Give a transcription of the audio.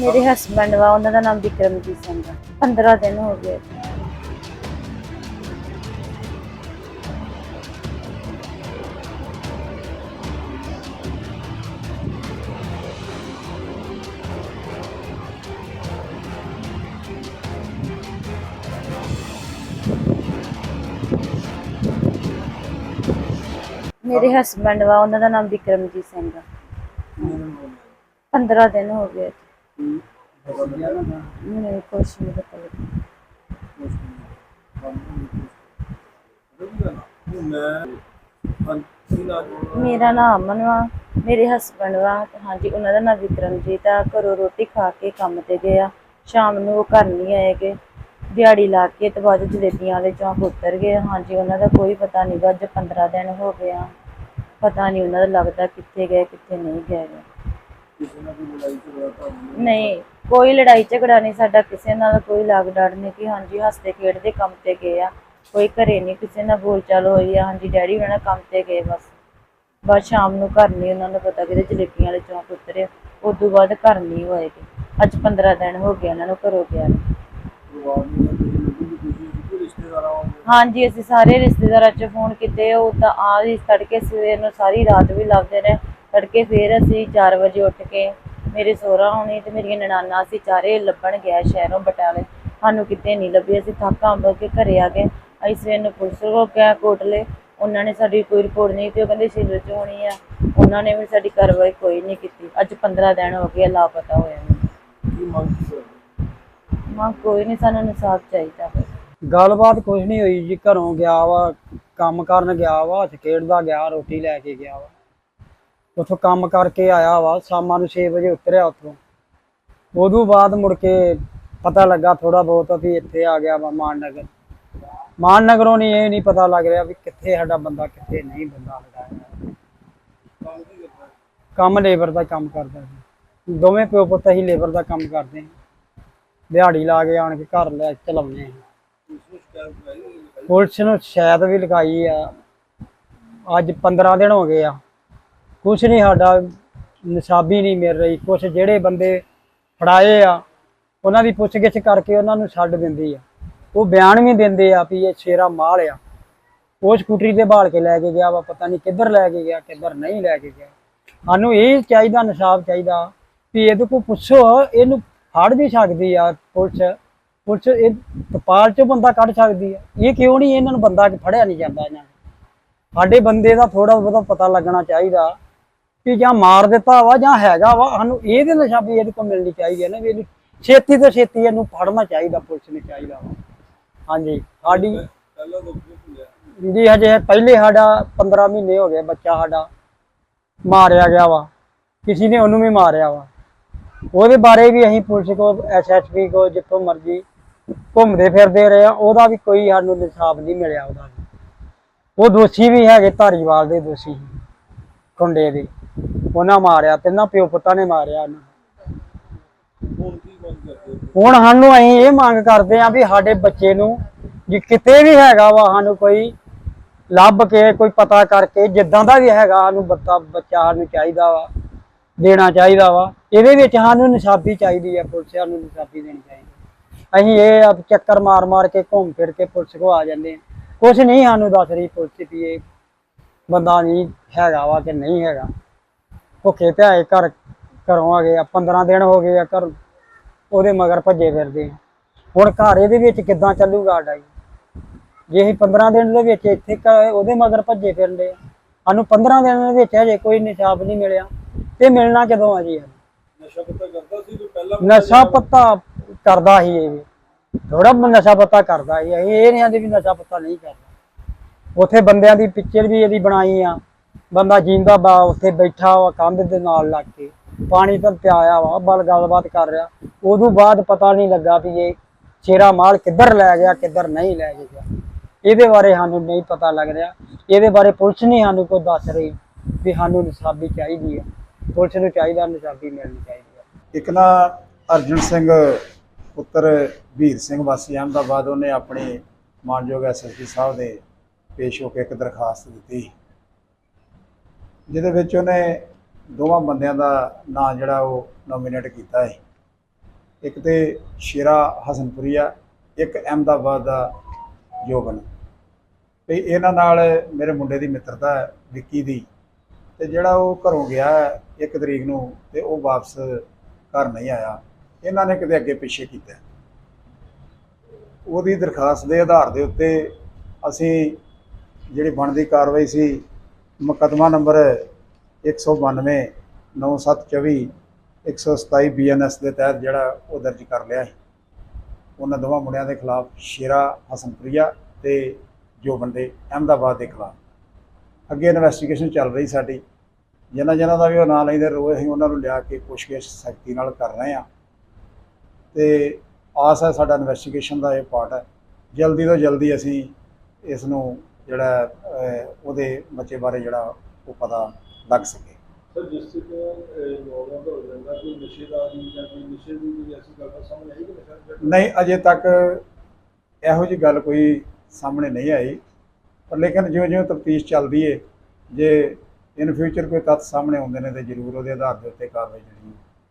ਮੇਰੇ ਹਸਬੰਡ ਵਾ ਉਹਨਾਂ ਦਾ ਨਾਮ ਵਿਕਰਮਜੀਤ ਸਿੰਘ ਆ। 15 ਦਿਨ ਹੋ ਗਏ। ਮੇਰੇ ਹਸਬੰਡ ਵਾ ਉਹਨਾਂ ਦਾ ਨਾਮ ਵਿਕਰਮਜੀਤ ਸਿੰਘ ਆ। 15 ਦਿਨ ਹੋ ਗਏ। ਮੈਨੂੰ ਕੁਛ ਨਹੀਂ ਪਤਾ ਲੱਗਾ ਮੇਰਾ ਨਾਮ ਅਮਨ ਵਾ ਮੇਰੇ ਹਸਬੰਡ ਵਾ। ਤੇ ਹਾਂਜੀ, ਉਹਨਾਂ ਦਾ ਨਾਮ ਵਿਕਰਮਜੀਤ ਆ। ਘਰੋਂ ਰੋਟੀ ਖਾ ਕੇ ਕੰਮ ਤੇ ਗਏ ਆ। ਸ਼ਾਮ ਨੂੰ ਉਹ ਘਰ ਨਹੀਂ ਆਏਗੇ ਦਿਹਾੜੀ ਲਾ ਕੇ ਤੇ ਬਾਅਦ 'ਚ ਜਲੇਬੀਆਂ ਵਾਲੇ ਚੌਂਕ ਉਤਰ ਗਏ। ਹਾਂਜੀ, ਉਹਨਾਂ ਦਾ ਕੋਈ ਪਤਾ ਨਹੀਂ ਗਾ ਅੱਜ 15 ਦਿਨ ਹੋ ਗਏ ਆ। ਪਤਾ ਨਹੀਂ ਉਹਨਾਂ ਦਾ ਲੱਗਦਾ ਕਿੱਥੇ ਗਏ, ਕਿੱਥੇ ਨਹੀਂ ਗਏ। ਗੇ। ਨਹੀਂ ਕੋਈ ਲੜਾਈ ਝਗੜਾ ਨਹੀਂ ਸਾਡਾ ਕਿਸੇ ਨਾਲ ਕੋਈ ਲਾਗ ਡਾਟ ਨਹੀਂ ਕਿ ਹਾਂਜੀ ਹੱਸਦੇ ਖੇਡਦੇ ਕੰਮ ਤੇ ਗਏ ਆ। ਕੋਈ ਘਰੇ ਨਹੀਂ ਕਿਸੇ ਨਾਲ ਬੋਲਚਾਲ ਹੋਈ ਆ ਹਾਂਜੀ ਡੈਡੀ ਉਹਨਾਂ ਕੰਮ ਤੇ ਗਏ ਬਸ। ਬਸ ਸ਼ਾਮ ਨੂੰ ਘਰ ਨਹੀਂ ਉਹਨਾਂ ਨੂੰ ਪਤਾ ਕਿਤੇ ਜਲੇਬੀਆਂ ਵਾਲੇ ਚੌਂਕ ਉਤਰੇ ਉਸ ਤੋਂ ਬਾਅਦ ਘਰ ਨਹੀਂ ਹੋਏਗੇ ਅੱਜ 15 ਦਿਨ ਹੋ ਗਏ ਉਹਨਾਂ ਨੂੰ ਘਰੋਂ ਗਿਆ। ਹਾਂਜੀ ਅਸੀਂ ਸਾਰੇ ਰਿਸ਼ਤੇਦਾਰਾਂ 'ਚ ਫੋਨ ਕੀਤੇ ਉਹ ਤਾਂ ਆ ਹੀ ਤੜਕੇ ਸਵੇਰ ਨੂੰ ਸਾਰੀ ਰਾਤ ਵੀ ਲੱਭਦੇ ਰਹੇ। ਤੜਕੇ ਫੇਰ ਅਸੀਂ 4 ਵਜੇ ਉੱਠ ਕੇ ਮੇਰੇ ਸਹੁਰਾ ਹੋਣੀ ਤੇ ਮੇਰੀਆਂ ਨਨਾਨਾ ਅਸੀਂ ਚਾਰੇ ਲੱਭਣ ਗਿਆ ਸ਼ਹਿਰੋਂ ਬਟਾਲੇ। ਸਾਨੂੰ ਕਿਤੇ ਨਹੀਂ ਲੱਭੀ ਅਸੀਂ ਥੱਕਾਂ ਅੰਬ ਕੇ ਘਰੇ ਆ ਗਏ। ਅਸੀਂ ਸਵੇਰ ਨੂੰ ਪੁਲਿਸ ਕੋਲ ਗਏ ਕੋਟਲੇ। ਉਹਨਾਂ ਨੇ ਸਾਡੀ ਕੋਈ ਰਿਪੋਰਟ ਨਹੀਂ ਤੇ ਉਹ ਕਹਿੰਦੇ ਸਿਵਲ 'ਚ ਹੋਣੀ ਆ। ਉਹਨਾਂ ਨੇ ਵੀ ਸਾਡੀ ਕਾਰਵਾਈ ਕੋਈ ਨਹੀਂ ਕੀਤੀ। ਅੱਜ 15 ਦਿਨ ਹੋ ਗਏ ਲਾਪਤਾ ਹੋਇਆ ਨੂੰ ਮਾਂ ਕੋਈ ਨਹੀਂ ਸਾਨੂੰ ਇਨਸਾਫ ਚਾਹੀਦਾ। ਗੱਲਬਾਤ ਕੁਝ ਨਹੀਂ ਹੋਈ ਜੀ ਘਰੋਂ ਗਿਆ ਵਾ ਕੰਮ ਕਰਨ ਗਿਆ ਵਾ ਹੱਥ ਖੇਡਦਾ ਗਿਆ ਰੋਟੀ ਲੈ ਕੇ ਗਿਆ ਵਾ। ਉੱਥੋਂ ਕੰਮ ਕਰਕੇ ਆਇਆ ਵਾ, ਸ਼ਾਮਾਂ ਨੂੰ 6 ਵਜੇ ਉਤਰਿਆ ਉੱਥੋਂ। ਉਦੋਂ ਬਾਅਦ ਮੁੜ ਕੇ ਪਤਾ ਲੱਗਾ ਥੋੜਾ ਬਹੁਤ ਵੀ ਇੱਥੇ ਆ ਗਿਆ ਵਾ ਮਾਨਨਗਰ। ਮਾਨਨਗਰੋਂ ਨਹੀਂ ਇਹ ਨਹੀਂ ਪਤਾ ਲੱਗ ਰਿਹਾ ਵੀ ਕਿੱਥੇ ਸਾਡਾ ਬੰਦਾ, ਕਿੱਥੇ ਨਹੀਂ ਬੰਦਾ ਸਾਡਾ ਕੰਮ ਲੇਬਰ ਦਾ ਕੰਮ ਕਰਦਾ ਸੀ। ਦੋਵੇਂ ਪਿਓ ਪੁੱਤ ਹੀ ਲੇਬਰ ਦਾ ਕੰਮ ਕਰਦੇ ਹਾਂ ਦਿਹਾੜੀ ਲਾ ਕੇ ਆਣ ਕੇ ਘਰ ਲੈ ਚਲਾਉਂਦੇ ਹਾਂ ਪੁਲਿਸ ਨੂੰ ਸ਼ਾਇਦ ਵੀ ਲਗਾਈ ਆ। ਅੱਜ 15 ਦਿਨ ਹੋ ਗਏ ਆ। ਕੁਛ ਨਹੀਂ ਸਾਡਾ, ਨਸ਼ਾਬੀ ਨਹੀਂ ਮਿਲ ਰਹੀ। ਕੁਛ ਜਿਹੜੇ ਬੰਦੇ ਫੜਾਏ ਆ, ਉਹਨਾਂ ਦੀ ਪੁੱਛਗਿੱਛ ਕਰਕੇ ਉਹਨਾਂ ਨੂੰ ਛੱਡ ਦਿੰਦੀ ਆ। ਉਹ ਬਿਆਨ ਵੀ ਦਿੰਦੇ ਆ ਵੀ ਇਹ ਸ਼ੇਰਾ ਮਾਲ ਆ। ਉਹ ਸਕੂਟਰੀ ਤੇ ਬਾਲ ਕੇ ਲੈ ਕੇ ਗਿਆ ਵਾ, ਪਤਾ ਨਹੀਂ ਕਿੱਧਰ ਲੈ ਕੇ ਗਿਆ, ਕਿੱਧਰ ਨਹੀਂ ਲੈ ਕੇ ਗਿਆ। ਸਾਨੂੰ ਇਹ ਚਾਹੀਦਾ, ਨਿਸ਼ਾਬ ਚਾਹੀਦਾ ਵੀ ਇਹਦੇ ਕੋਲ ਪੁੱਛੋ, ਇਹਨੂੰ ਫੜ ਵੀ ਸਕਦੀ ਆ ਪੁਲਿਸ। ਪੁਲਿਸ ਇਹ ਤਪਾਲ ਚੋਂ ਬੰਦਾ ਕੱਢ ਸਕਦੀ ਆ। ਇਹ ਕਿਉਂ ਨਹੀਂ ਇਹਨਾਂ ਨੂੰ ਬੰਦਾ ਫੜਿਆ ਨਹੀਂ ਜਾਂਦਾ ਇਹਨਾਂ ਨੂੰ? ਸਾਡੇ ਬੰਦੇ ਦਾ ਥੋੜਾ ਬਹੁਤਾ ਪਤਾ ਲੱਗਣਾ ਚਾਹੀਦਾ। ਕਿ ਜਾਂ ਮਾਰ ਦਿੱਤਾ ਵਾ ਜਾਂ ਹੈਗਾ ਵਾ ਸਾਨੂੰ ਇਹਦੇ ਨਿਸ਼ਾਬੀ ਇਹਦੇ ਕੋਲ ਮਿਲਣੀ ਚਾਹੀਦੀ ਹੈ ਨਾ ਵੀ ਇਹਨੂੰ ਛੇਤੀ ਤੋਂ ਛੇਤੀ ਇਹਨੂੰ ਫੜਨਾ ਚਾਹੀਦਾ ਪੁਲਿਸ ਨੂੰ ਚਾਹੀਦਾ ਵਾ। ਹਾਂਜੀ ਸਾਡੀ ਜੀ ਹਜੇ ਪਹਿਲੇ ਸਾਡਾ 15 ਮਹੀਨੇ ਹੋ ਗਏ ਬੱਚਾ ਸਾਡਾ ਮਾਰਿਆ ਗਿਆ ਵਾ ਕਿਸੇ ਨੇ ਉਹਨੂੰ ਵੀ ਮਾਰਿਆ ਵਾ। ਉਹਦੇ ਬਾਰੇ ਵੀ ਅਸੀਂ ਪੁਲਿਸ ਕੋ ਐਸਐਸਪੀ ਕੋ ਜਿੱਥੋਂ ਮਰਜ਼ੀ ਘੁੰਮਦੇ ਫਿਰਦੇ ਰਹੇ ਆ ਉਹਦਾ ਵੀ ਕੋਈ ਸਾਨੂੰ ਇਨਸਾਫ ਨਹੀਂ ਮਿਲਿਆ ਉਹਦਾ ਵੀ। ਉਹ ਦੋਸ਼ੀ ਵੀ ਹੈਗੇ ਧਾਰੀਵਾਲ ਦੇ ਦੋਸ਼ੀ ਖੁੰਡੇ ਦੇ। ਉਹਨਾਂ ਮਾਰਿਆ ਤਿੰਨਾਂ ਪਿਓ ਪੁੱਤਾਂ ਨੇ ਮਾਰਿਆ ਉਹਨੂੰ ਹੁਣ ਸਾਨੂੰ ਅਸੀਂ ਇਹ ਮੰਗ ਕਰਦੇ ਆ ਵੀ ਸਾਡੇ ਬੱਚੇ ਨੂੰ ਜੇ ਕਿਤੇ ਵੀ ਹੈਗਾ ਵਾ ਸਾਨੂੰ ਕੋਈ ਲੱਭ ਕੇ ਕੋਈ ਪਤਾ ਕਰਕੇ ਜਿੱਦਾਂ ਦਾ ਵੀ ਹੈਗਾ ਸਾਨੂੰ ਬੱਤਾ ਬੱਚਾ ਸਾਨੂੰ ਚਾਹੀਦਾ ਵਾ ਦੇਣਾ ਚਾਹੀਦਾ ਵਾ ਇਹਦੇ ਵਿੱਚ ਸਾਨੂੰ ਨਿਸ਼ਾਬੀ ਚਾਹੀਦੀ ਹੈ ਪੁਲਿਸ ਨੂੰ ਨਿਸ਼ਾਬੀ ਦੇਣੀ ਚਾਹੀਦੀ ਅਸੀਂ ਇਹ ਆ ਚੱਕਰ ਮਾਰ ਮਾਰ ਕੇ ਘੁੰਮ ਫਿਰ ਕੇ ਪੁਲਿਸ ਕੋ ਆ ਜਾਂਦੇ ਹਾਂ। ਕੁਝ ਨਹੀਂ ਸਾਨੂੰ ਦੱਸ ਰਹੀ ਪੁਲਿਸ ਵੀ ਇਹ ਬੰਦਾ ਨਹੀਂ ਹੈਗਾ ਵਾ ਕਿ ਨਹੀਂ ਹੈਗਾ। ਭੁੱਖੇ ਪਿਆਏ ਘਰ ਘਰੋਂ ਆ ਗਏ ਆ 15 ਦਿਨ ਹੋ ਗਏ ਆ ਘਰ ਉਹਦੇ ਮਗਰ ਭੱਜੇ ਫਿਰਦੇ ਆ। ਹੁਣ ਘਰ ਇਹਦੇ ਵਿੱਚ ਕਿੱਦਾਂ ਚੱਲੂਗਾ ਸਾਡਾ ਜੀ? ਜੇ ਅਸੀਂ 15 ਦਿਨ ਦੇ ਵਿੱਚ ਇੱਥੇ ਉਹਦੇ ਮਗਰ ਭੱਜੇ ਫਿਰਦੇ ਆ ਸਾਨੂੰ 15 ਦਿਨ ਦੇ ਵਿੱਚ ਹਜੇ ਕੋਈ ਨਿਸ਼ਾਬ ਨਹੀਂ ਮਿਲਿਆ। ਤੇ ਮਿਲਣਾ ਕਦੋਂ ਆ ਜੀ? ਨਸ਼ਾ ਪਤਾ ਕਰਦਾ ਸੀ ਪਹਿਲਾਂ ਨਸ਼ਾ ਪੱਤਾ ਕਰਦਾ ਹੀ ਇਹ ਥੋੜਾ ਨਸ਼ਾ ਪੱਤਾ ਕਰਦਾ ਹੀ ਇਹ ਇਹ ਨਹੀਂ ਆਂਦੇ ਵੀ ਨਸ਼ਾ ਪੱਤਾ ਨਹੀਂ ਕਰਦਾ। ਉਥੇ ਬੰਦਿਆਂ ਦੀ ਪਿਕਚਰ ਵੀ ਇਹਦੀ ਬਣਾਈ ਆ। ਬੰਦਾ ਜੀਂਦਾ ਬਾ, ਉੱਥੇ ਬੈਠਾ ਵਾ, ਕੰਧ ਦੇ ਨਾਲ ਲੱਗ ਕੇ। ਪਾਣੀ ਤਾਂ ਪਿਆਇਆ ਵਾ ਬਲ ਗੱਲਬਾਤ ਕਰ ਰਿਹਾ। ਉਦੋਂ ਬਾਅਦ ਪਤਾ ਨਹੀਂ ਲੱਗਾ ਵੀ ਇਹ ਸ਼ੇਰਾ ਮਾਲ ਕਿੱਧਰ ਲੈ ਗਿਆ, ਕਿੱਧਰ ਨਹੀਂ ਲੈ ਗਿਆ। ਇਹਦੇ ਬਾਰੇ ਸਾਨੂੰ ਨਹੀਂ ਪਤਾ ਲੱਗ ਰਿਹਾ। ਇਹਦੇ ਬਾਰੇ ਪੁਲਿਸ ਨਹੀਂ ਸਾਨੂੰ ਕੋਈ ਦੱਸ ਰਹੀ ਵੀ ਸਾਨੂੰ ਨਿਸ਼ਾਬੀ ਚਾਹੀਦੀ ਹੈ। ਪੁਲਿਸ ਨੂੰ ਚਾਹੀਦਾ ਨਿਸ਼ਾਬੀ ਮਿਲਣੀ ਚਾਹੀਦੀ ਹੈ। ਇੱਕ ਨਾ ਅਰਜਨ ਸਿੰਘ, ਪੁੱਤਰ ਵੀਰ ਸਿੰਘ ਵਾਸੀ ਅਹਿਮਦਾਬਾਦ, ਉਹਨੇ ਆਪਣੇ ਮਾਨਯੋਗ ਐਸਐਸਪੀ ਸਾਹਿਬ ਦੇ ਪੇਸ਼ ਹੋ ਕੇ ਇੱਕ ਦਰਖਾਸਤ ਦਿੱਤੀ। ਜਿਹਦੇ ਵਿੱਚ ਉਹਨੇ ਦੋਵਾਂ ਬੰਦਿਆਂ ਦਾ ਨਾਂ ਜਿਹੜਾ ਉਹ ਨੋਮੀਨੇਟ ਕੀਤਾ ਹੈ ਇੱਕ ਤੇ ਸ਼ੇਰਾ ਹਸਨਪੁਰੀਆ, ਇੱਕ ਅਹਿਮਦਾਬਾਦ ਦਾ ਜੋਬਨ। ਤੇ ਇਹਨਾਂ ਨਾਲ ਮੇਰੇ ਮੁੰਡੇ ਦੀ ਮਿੱਤਰਤਾ ਹੈ, ਵਿੱਕੀ ਦੀ। ਤੇ ਜਿਹੜਾ ਉਹ ਘਰੋਂ ਗਿਆ ਹੈ ਇੱਕ ਤਰੀਕ ਨੂੰ ਤੇ ਉਹ ਵਾਪਸ ਘਰ ਨਹੀਂ ਆਇਆ। ਇਹਨਾਂ ਨੇ ਕਿਤੇ ਅੱਗੇ ਪਿੱਛੇ ਕੀਤਾ। ਉਹਦੀ ਦਰਖਾਸਤ ਦੇ ਆਧਾਰ ਦੇ ਉੱਤੇ ਅਸੀਂ ਜਿਹੜੀ ਬਣਦੀ ਕਾਰਵਾਈ ਸੀ ਮੁਕੱਦਮਾ ਨੰਬਰ 192 9724 127 ਬੀਐਨਐਸ ਦੇ ਤਹਿਤ ਜਿਹੜਾ ਉਹ ਦਰਜ ਕਰ ਲਿਆ ਹੈ। ਉਹਨਾਂ ਦੋਵਾਂ ਮੁੰਡਿਆਂ ਦੇ ਖਿਲਾਫ ਸ਼ੇਰਾ ਹਸਨਪ੍ਰਿਆ ਤੇ ਜੋ ਬੰਦੇ ਅਹਿਮਦਾਬਾਦ ਦੇ ਖਿਲਾਫ। ਅੱਗੇ ਇਨਵੈਸਟੀਗੇਸ਼ਨ ਚੱਲ ਰਹੀ ਸਾਡੀ। ਜਿਨ੍ਹਾਂ ਜਿਨ੍ਹਾਂ ਦਾ ਵੀ ਉਹ ਨਾਂ ਲੈਂਦੇ ਰੋਏ ਅਸੀਂ ਉਹਨਾਂ ਨੂੰ ਲਿਆ ਕੇ ਪੁੱਛਗਿੱਛ ਸਖਤੀ ਨਾਲ ਕਰ ਰਹੇ ਹਾਂ। ਤੇ ਆਸ ਹੈ ਸਾਡਾ ਇਨਵੈਸਟੀਗੇਸ਼ਨ ਦਾ ਇਹ ਪਾਰਟ ਹੈ। ਜਲਦੀ ਤੋਂ ਜਲਦੀ ਅਸੀਂ ਇਸ ਨੂੰ ਜਿਹੜਾ ਉਹਦੇ ਬੱਚੇ ਬਾਰੇ ਜਿਹੜਾ ਉਹ ਪਤਾ ਲੱਗ ਸਕੇ। ਸਰ ਜਿਸ ਤੇ ਨੌਜਵਾਨ ਦਾ ਹੋ ਜਾਂਦਾ ਕੋਈ ਨਸ਼ੇ ਦਾ ਆਦੀ ਜਾਂ ਕੋਈ ਨਸ਼ੇ ਦੀ ਕੋਈ ਐਸੀ ਗੱਲ ਤਾਂ ਸਾਹਮਣੇ ਆਈ ਕਿ ਨਸ਼ਾ ਜਿਹੜਾ ਨਹੀਂ ਅਜੇ ਤੱਕ ਇਹੋ ਜੀ ਗੱਲ ਕੋਈ ਸਾਹਮਣੇ ਨਹੀਂ ਆਈ। ਪਰ ਲੇਕਿਨ ਜਿਉਂ ਜਿਉਂ ਤਫਤੀਸ਼ ਚੱਲਦੀ ਏ ਜੇ ਇਨ ਫਿਊਚਰ ਕੋਈ ਤੱਥ ਸਾਹਮਣੇ ਆਉਂਦੇ ਨੇ ਤੇ ਜ਼ਰੂਰ ਉਹਦੇ ਆਧਾਰ ਦੇ ਉੱਤੇ ਕਾਰਵਾਈ ਜਿਹੜੀ